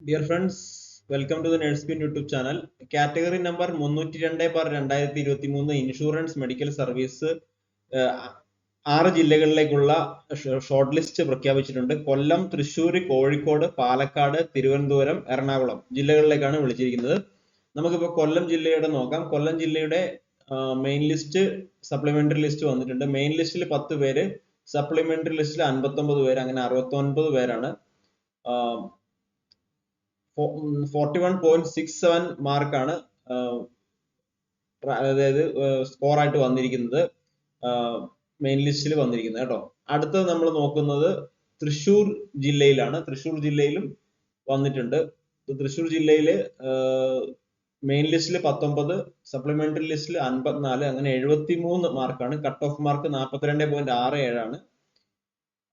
Dear friends welcome to the nurse pin YouTube channel category number മുന്നൂറ്റി രണ്ട് bar രണ്ടായിരത്തി ഇരുപത്തി മൂന്ന് ഇൻഷുറൻസ് മെഡിക്കൽ സർവീസ് ആറ് ജില്ലകളിലേക്കുള്ള ഷോർട്ട് ലിസ്റ്റ് പ്രഖ്യാപിച്ചിട്ടുണ്ട്. കൊല്ലം തൃശ്ശൂർ കോഴിക്കോട് പാലക്കാട് തിരുവനന്തപുരം എറണാകുളം ജില്ലകളിലേക്കാണ് വിളിച്ചിരിക്കുന്നത്. നമുക്കിപ്പോൾ കൊല്ലം ജില്ലയുടെ നോക്കാം. കൊല്ലം ജില്ലയുടെ മെയിൻ ലിസ്റ്റ് സപ്ലിമെന്ററി ലിസ്റ്റ് വന്നിട്ടുണ്ട്. മെയിൻ ലിസ്റ്റിൽ പത്ത് പേര് സപ്ലിമെന്ററി ലിസ്റ്റിൽ അൻപത്തൊമ്പത് പേര് അങ്ങനെ അറുപത്തൊൻപത് പേരാണ്. Forty one point six seven മാർക്കാണ് അതായത് സ്കോർ ആയിട്ട് വന്നിരിക്കുന്നത്. മെയിൻ ലിസ്റ്റിൽ വന്നിരിക്കുന്നത് കേട്ടോ. അടുത്തത് നമ്മൾ നോക്കുന്നത് തൃശൂർ ജില്ലയിലാണ്. തൃശൂർ ജില്ലയിലും വന്നിട്ടുണ്ട്. തൃശൂർ ജില്ലയിൽ മെയിൻ ലിസ്റ്റിൽ പത്തൊമ്പത് സപ്ലിമെന്ററി ലിസ്റ്റിൽ അൻപത്തിനാല് അങ്ങനെ എഴുപത്തി മൂന്ന് മാർക്കാണ് കട്ട് ഓഫ് മാർക്ക് നാൽപ്പത്തിരണ്ട് പോയിന്റ് ആറ് ഏഴാണ്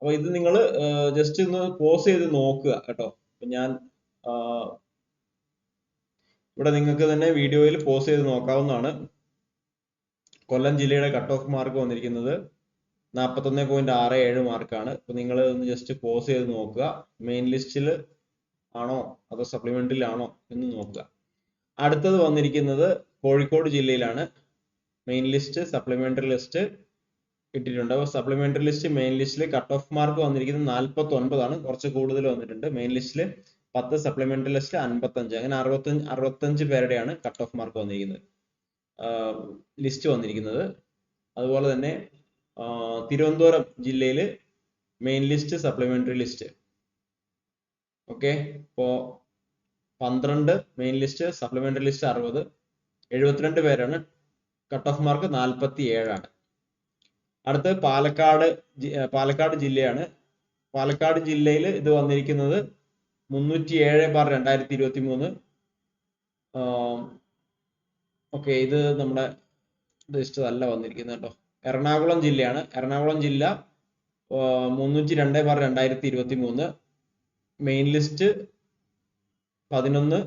അപ്പൊ ഇത് നിങ്ങൾ ജസ്റ്റ് ഒന്ന് പോസ് ചെയ്ത് നോക്കുക കേട്ടോ. ഞാൻ ഇവിടെ നിങ്ങൾക്ക് തന്നെ വീഡിയോയിൽ പോസ് ചെയ്ത് നോക്കാവുന്നതാണ്. കൊല്ലം ജില്ലയുടെ കട്ട് ഓഫ് മാർക്ക് വന്നിരിക്കുന്നത് നാൽപ്പത്തൊന്ന് പോയിന്റ് ആറ് ഏഴ് മാർക്കാണ് ഇപ്പൊ നിങ്ങൾ ഒന്ന് ജസ്റ്റ് പോസ് ചെയ്ത് നോക്കുക. മെയിൻ ലിസ്റ്റിൽ ആണോ അതോ സപ്ലിമെന്ററിലാണോ എന്ന് നോക്കുക. അടുത്തത് വന്നിരിക്കുന്നത് കോഴിക്കോട് ജില്ലയിലാണ്. മെയിൻ ലിസ്റ്റ് സപ്ലിമെന്ററി ലിസ്റ്റ് കിട്ടിയിട്ടുണ്ട് അപ്പോൾ സപ്ലിമെന്ററി ലിസ്റ്റ് മെയിൻ ലിസ്റ്റിൽ കട്ട് ഓഫ് മാർക്ക് വന്നിരിക്കുന്നത് നാൽപ്പത്തി ഒൻപതാണ് കുറച്ച് കൂടുതൽ വന്നിട്ടുണ്ട്. മെയിൻ ലിസ്റ്റിൽ പത്ത് സപ്ലിമെന്ററി ലിസ്റ്റ് അൻപത്തഞ്ച്. അങ്ങനെ അറുപത്തഞ്ച് അറുപത്തഞ്ച് പേരുടെയാണ് കട്ട് ഓഫ് മാർക്ക് വന്നിരിക്കുന്നത്. ലിസ്റ്റ് വന്നിരിക്കുന്നത്. അതുപോലെ തന്നെ തിരുവനന്തപുരം ജില്ലയിൽ main list supplementary list okay ഇപ്പോ പന്ത്രണ്ട് മെയിൻ ലിസ്റ്റ് സപ്ലിമെന്ററി ലിസ്റ്റ് അറുപത്. എഴുപത്തിരണ്ട് പേരാണ് കട്ട് ഓഫ് മാർക്ക് നാൽപ്പത്തി ഏഴാണ് അടുത്ത് പാലക്കാട് പാലക്കാട് ജില്ലയാണ്. പാലക്കാട് ജില്ലയിൽ ഇത് വന്നിരിക്കുന്നത് മുന്നൂറ്റി ഏഴ് ബാർ രണ്ടായിരത്തി ഇരുപത്തി മൂന്ന് ഓക്കെ ഇത് നമ്മുടെ ലിസ്റ്റ് അല്ല വന്നിരിക്കുന്നത് കേട്ടോ. എറണാകുളം ജില്ലയാണ്. എറണാകുളം ജില്ല മുന്നൂറ്റി രണ്ട് ബാർ രണ്ടായിരത്തി ഇരുപത്തി മൂന്ന് മെയിൻ ലിസ്റ്റ് പതിനൊന്ന്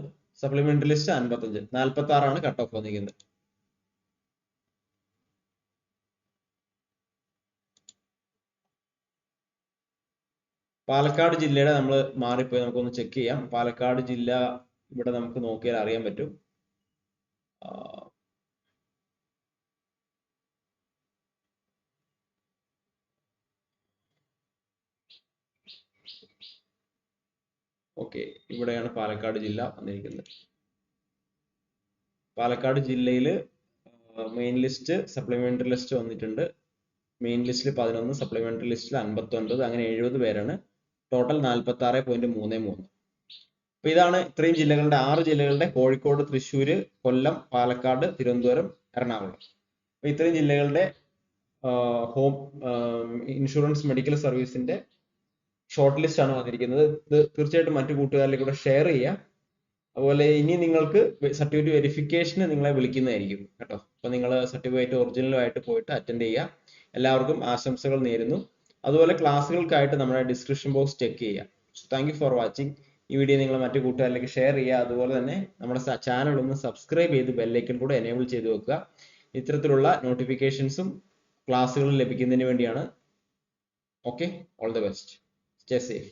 സപ്ലിമെന്ററി ലിസ്റ്റ് അൻപത്തഞ്ച് നാൽപ്പത്തി ആറാണ് കട്ട് ഓഫ് വന്നിരിക്കുന്നത്. പാലക്കാട് ജില്ലയുടെ നമ്മൾ മാറിപ്പോയി നമുക്കൊന്ന് ചെക്ക് ചെയ്യാം. പാലക്കാട് ജില്ല ഇവിടെ നമുക്ക് നോക്കിയാൽ അറിയാൻ പറ്റും. ഓക്കെ. ഇവിടെയാണ് പാലക്കാട് ജില്ല വന്നിരിക്കുന്നത്. പാലക്കാട് ജില്ലയിൽ മെയിൻ ലിസ്റ്റ് സപ്ലിമെന്ററി ലിസ്റ്റ് വന്നിട്ടുണ്ട്. മെയിൻ ലിസ്റ്റിൽ പതിനൊന്ന് സപ്ലിമെന്ററി ലിസ്റ്റിൽ അൻപത്തി ഒൻപത് അങ്ങനെ എഴുപത് പേരാണ്. ടോട്ടൽ നാൽപ്പത്തി ആറ് പോയിന്റ് മൂന്ന് മൂന്ന്. അപ്പൊ ഇതാണ് ഇത്രയും ജില്ലകളുടെ ആറ് ജില്ലകളുടെ കോഴിക്കോട് തൃശ്ശൂര് കൊല്ലം പാലക്കാട് തിരുവനന്തപുരം എറണാകുളം. അപ്പൊ ഇത്രയും ജില്ലകളുടെ ഹോം ഇൻഷുറൻസ് മെഡിക്കൽ സർവീസിന്റെ ഷോർട്ട് ലിസ്റ്റ് ആണ് വന്നിരിക്കുന്നത്. ഇത് തീർച്ചയായിട്ടും മറ്റു കൂട്ടുകാരിലേക്ക് കൂടെ ഷെയർ ചെയ്യുക അതുപോലെ ഇനി നിങ്ങൾക്ക് സർട്ടിഫിക്കറ്റ് വെരിഫിക്കേഷന് നിങ്ങളെ വിളിക്കുന്നതായിരിക്കും കേട്ടോ. അപ്പൊ നിങ്ങൾ സർട്ടിഫിക്കറ്റ് ഒറിജിനലുമായിട്ട് പോയിട്ട് അറ്റൻഡ് ചെയ്യുക. എല്ലാവർക്കും ആശംസകൾ നേരുന്നു. അതുപോലെ ക്ലാസ്സുകൾക്കായിട്ട് നമ്മുടെ ഡിസ്ക്രിപ്ഷൻ ബോക്സ് ചെക്ക് ചെയ്യുക. താങ്ക് യു ഫോർ വാച്ചിങ് ഈ വീഡിയോ നിങ്ങൾ മറ്റു കൂട്ടുകാരിലേക്ക് ഷെയർ ചെയ്യുക. അതുപോലെ തന്നെ നമ്മുടെ ചാനൽ ഒന്ന് സബ്സ്ക്രൈബ് ചെയ്ത് ബെല്ലൈക്കൺ കൂടെ എനേബിൾ ചെയ്ത് വെക്കുക. ഇത്തരത്തിലുള്ള നോട്ടിഫിക്കേഷൻസും ക്ലാസ്സുകളും ലഭിക്കുന്നതിന് വേണ്ടിയാണ്. Okay all the best stay safe